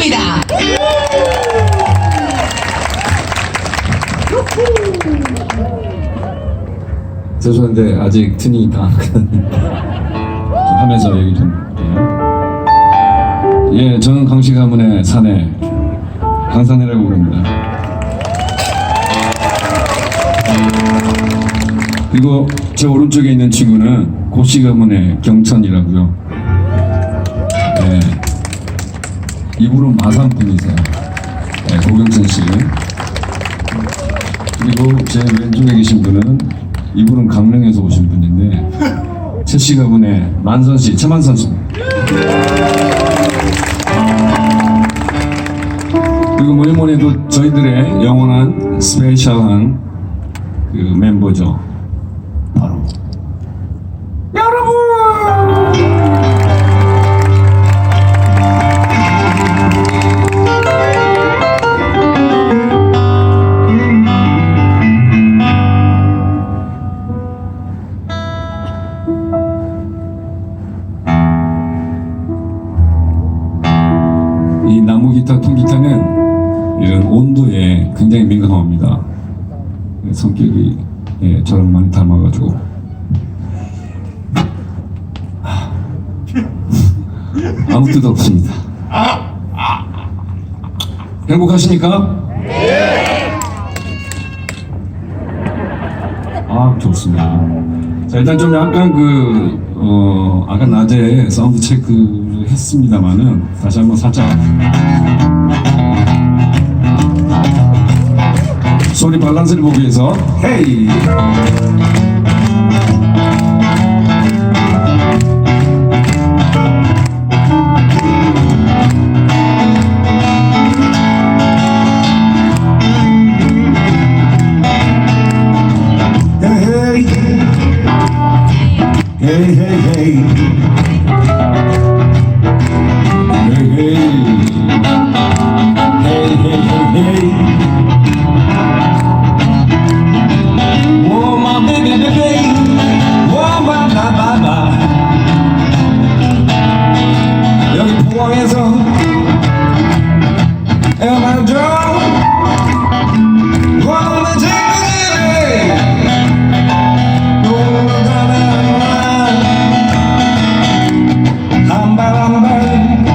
반갑습니다. 죄송한데 아직 있다. 좀 하면서 얘기 좀. 예, 저는 강씨 가문의 사내 강산해라고 부릅니다. 그리고 제 오른쪽에 있는 친구는 고씨 가문의 경천이라고요. 예, 이분은 마산 분이세요. 예, 고경천 씨. 그리고 제 왼쪽에 계신 분은 이분은 강릉에서 오신 분인데 최씨 가문의 만선 씨, 최만선 씨. 그리고 뭐니 뭐니 해도 저희들의 영원한 스페셜한 그 멤버죠. 통기타는 이런 온도에 굉장히 민감합니다. 성격이 예, 저랑 많이 닮아가지고 하, 아무 뜻 없습니다. 행복하십니까? 아 좋습니다. 자 일단 좀 약간 그 어, 아까 낮에 사운드 체크를 했습니다만은 다시 한번 살짝 소리 밸런스를 보기 위해서. 헤이 한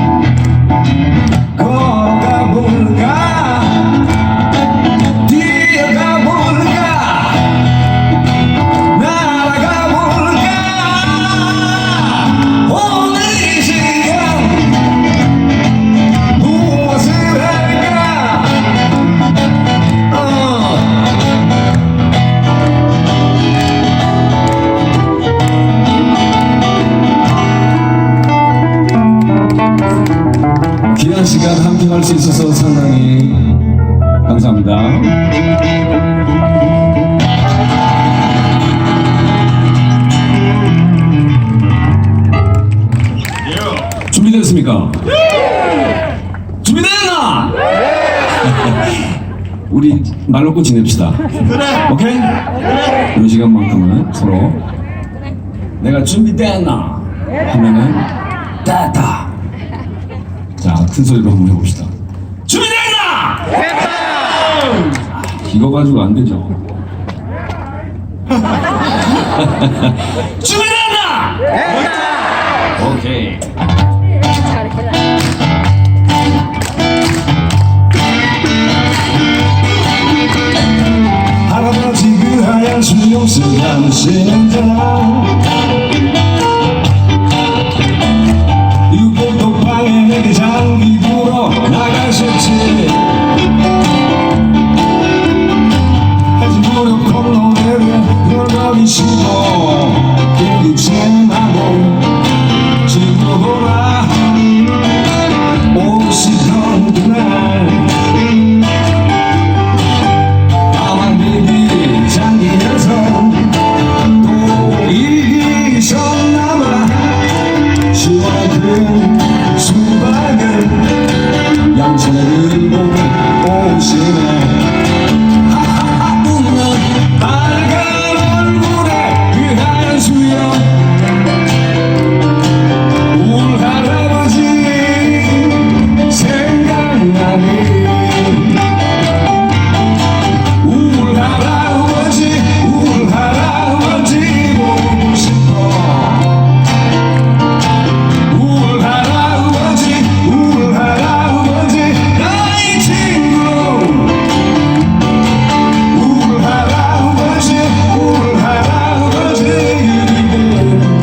귀한 시간 함께 할 수 있어서 상당히 감사합니다. 준비됐습니까? 준비됐나? 우리 말 놓고 지냅시다. 오케이? 이 시간만큼은 서로 내가 준비됐나? 하면은 됐다. 자, 큰 소리로 한번 해봅시다. 준비됐나? 됐다! 이거 가지고 안 되죠. 준비됐나? 됐다! 오케이. 할아버지 그 하얀 수염스 당신자 내게 장기 불